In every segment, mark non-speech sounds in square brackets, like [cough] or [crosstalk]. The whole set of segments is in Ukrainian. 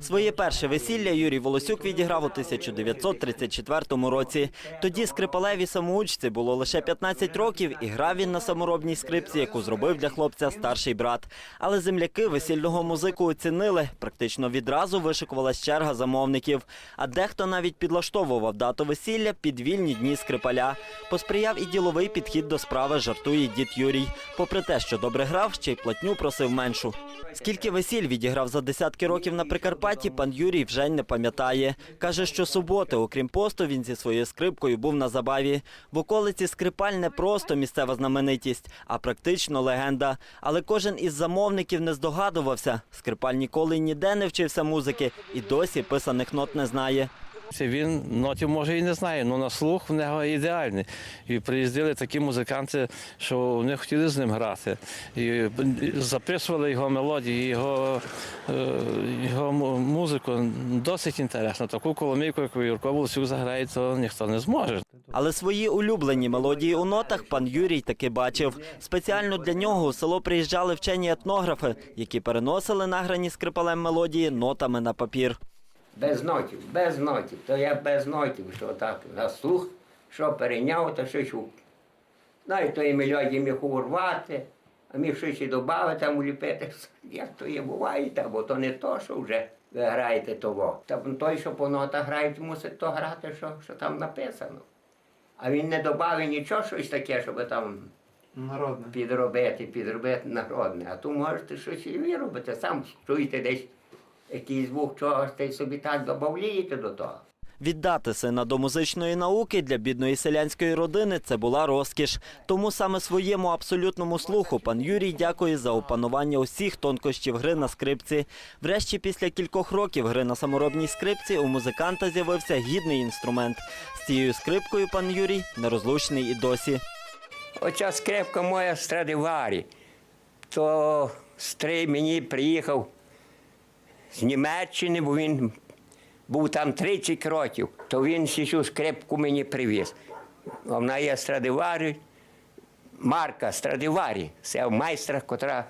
Своє перше весілля Юрій Волосюк відіграв у 1934 році. Тоді скрипалеві самоучці було лише 15 років, і грав він на саморобній скрипці, яку зробив для хлопця старший брат. Але земляки весільного музику оцінили. Практично відразу вишикувалась черга замовників. А дехто навіть підлаштовував дату весілля під вільні дні скрипаля. Посприяв і діловий підхід до справи, жартує дід Юрій. Попри те, що добре грав, ще й платню просив меншу. Скільки весіль відіграв за десятки років на Прикарпатті, пан Юрій вже не пам'ятає. Каже, що суботи, окрім посту, він зі своєю скрипкою був на забаві. В околиці скрипаль не просто місцева знаменитість, а практично легенда. Але кожен із замовників не здогадувався. Скрипаль ніколи ніде не вчився музики і досі писаних нот не знає. Це він нотів може і не знає, але на слух в нього ідеальний. І приїздили такі музиканти, що вони хотіли з ним грати. І записували його мелодії, його, е, його музику. Досить інтересно. Таку коломійку, яку Юрко Волосюк заграє, то ніхто не зможе. Але свої улюблені мелодії у нотах пан Юрій таки бачив. Спеціально для нього у село приїжджали вчені етнографи, які переносили награні скрипалем мелодії нотами на папір. Без нотів, без нотів. То я без нотів, що так на слух, що перейняв, то що чув. Навіть тої мелодії міг урвати, а міг щось і додати, там уліпити. [laughs] Як то є, буває, та, бо то не то, що вже ви граєте того. Та той, що по нотах грають, мусить то грати, що, що там написано. А він не додав нічого, щось таке, щоб там Народне. підробити, підробити народне. А то можете щось і ви робите, сам чуєте десь якийсь звук чогось, та й собі так додаєте до того. Віддати сина до музичної науки для бідної селянської родини це була розкіш. Тому саме своєму абсолютному слуху пан Юрій дякує за опанування усіх тонкощів гри на скрипці. Врешті, після кількох років гри на саморобній скрипці у музиканта з'явився гідний інструмент. З цією скрипкою пан Юрій нерозлучний і досі. Оця скрипка моя Страдиварі. То стрий мені приїхав з Німеччини, бо він був там 30 років, то він цю скрипку мені привіз. Вона є Страдиварі, марка Страдиварі. Це майстра, котра,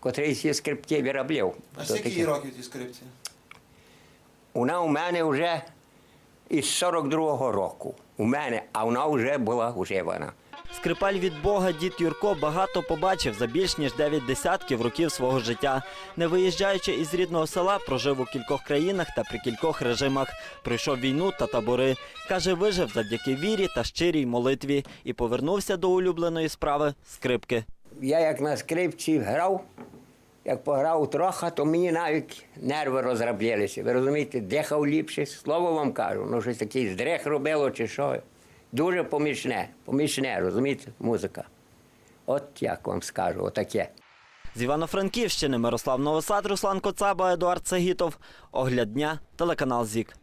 котрий ці скрипки виробляв. А скільки років тій скрипці? Вона у мене вже із 42-го року. У мене, а вона вже була вживана. Скрипаль від Бога дід Юрко багато побачив за більш ніж дев'ять десятків років свого життя. Не виїжджаючи із рідного села, прожив у кількох країнах та при кількох режимах. Пройшов війну та табори. Каже, вижив завдяки вірі та щирій молитві і повернувся до улюбленої справи скрипки. Я як на скрипці грав, як пограв трохи, то мені навіть нерви розроблялися. Ви розумієте, дихав ліпше, слово вам кажу. Ну, щось такий здрих робило чи що. Дуже помічне, помічне, розумієте, музика. От як вам скажу, отаке. З Івано-Франківщини Мирослав Новосад, Руслан Коцаба, Едуард Сагітов. Огляд дня, телеканал ЗІК.